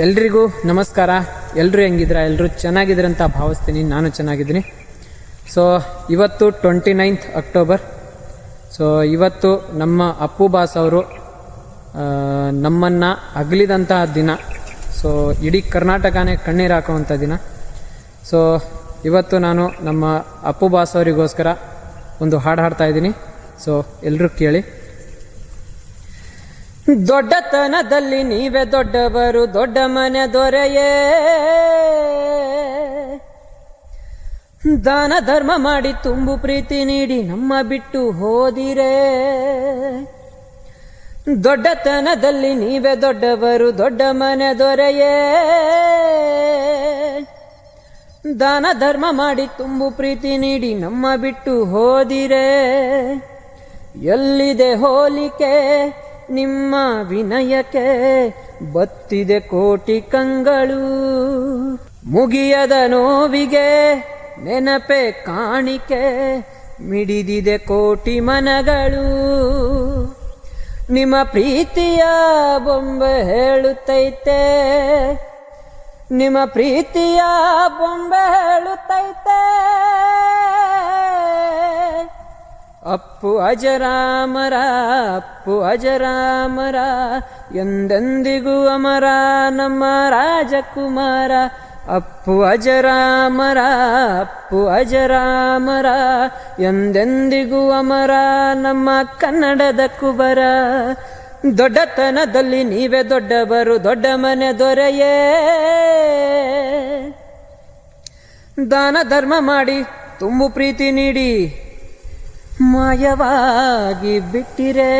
ಎಲ್ರಿಗೂ ನಮಸ್ಕಾರ. ಎಲ್ಲರೂ ಹೆಂಗಿದ್ರ? ಎಲ್ಲರೂ ಚೆನ್ನಾಗಿದ್ದೀರ ಅಂತ ಭಾವಿಸ್ತೀನಿ. ನಾನು ಚೆನ್ನಾಗಿದ್ದೀನಿ. ಸೊ ಇವತ್ತು ಟ್ವೆಂಟಿ ನೈನ್ತ್ ಅಕ್ಟೋಬರ್ ಸೊ ಇವತ್ತು ನಮ್ಮ ಅಪ್ಪು ಬಾಸ್ ಅವರು ನಮ್ಮನ್ನು ಅಗಲಿದಂತಹ ದಿನ. ಸೊ ಇಡೀ ಕರ್ನಾಟಕನೇ ಕಣ್ಣೀರು ಹಾಕುವಂಥ ದಿನ. ಸೊ ಇವತ್ತು ನಾನು ನಮ್ಮ ಅಪ್ಪು ಬಾಸ್ ಅವರಿಗೋಸ್ಕರ ಒಂದು ಹಾಡು ಹಾಡ್ತಾ ಇದ್ದೀನಿ. ಸೊ ಎಲ್ಲರೂ ಕೇಳಿ. ದೊಡ್ಡತನದಲ್ಲಿ ನೀವೇ ದೊಡ್ಡವರು, ದೊಡ್ಡ ಮನೆ ದೊರೆಯೇ. ದಾನ ಧರ್ಮ ಮಾಡಿ ತುಂಬು ಪ್ರೀತಿ ನೀಡಿ ನಮ್ಮ ಬಿಟ್ಟು ಹೋದಿರೇ. ದೊಡ್ಡತನದಲ್ಲಿ ನೀವೇ ದೊಡ್ಡವರು, ದೊಡ್ಡ ಮನೆ ದೊರೆಯೇ. ದಾನ ಧರ್ಮ ಮಾಡಿ ತುಂಬು ಪ್ರೀತಿ ನೀಡಿ ನಮ್ಮ ಬಿಟ್ಟು ಹೋದಿರೇ. ಎಲ್ಲಿದೆ ಹೋಲಿಕೆ? ನಿಮ್ಮ ವಿನಯಕ್ಕೆ ಬತ್ತಿದೆ ಕೋಟಿ ಕಂಗಳು. ಮುಗಿಯದ ನೋವಿಗೆ ನೆನಪೆ ಕಾಣಿಕೆ ಮಿಡಿದಿದೆ ಕೋಟಿ ಮನಗಳು. ನಿಮ್ಮ ಪ್ರೀತಿಯ ಬೊಂಬೆ ಹೇಳುತ್ತೈತೆ. ನಿಮ್ಮ ಪ್ರೀತಿಯ ಬೊಂಬೆ ಹೇಳುತ್ತೈತೆ. ಅಪ್ಪು ಅಜರಾಮರ ಅಪ್ಪು ಅಜರಾಮರ, ಎಂದೆಂದಿಗೂ ಅಮರ ನಮ್ಮ ರಾಜಕುಮಾರ. ಅಪ್ಪು ಅಜರಾಮರ ಅಪ್ಪು ಅಜರಾಮರ, ಎಂದೆಂದಿಗೂ ಅಮರ ನಮ್ಮ ಕನ್ನಡದ ಕುಬರ. ದೊಡ್ಡತನದಲ್ಲಿ ನೀವೇ ದೊಡ್ಡವರು, ದೊಡ್ಡ ಮನೆ ದೊರೆಯೇ. ದಾನ ಧರ್ಮ ಮಾಡಿ ತುಂಬು ಪ್ರೀತಿ ನೀಡಿ. ಮಾಯವಾಗಿ ಬಿಟ್ಟಿರೇ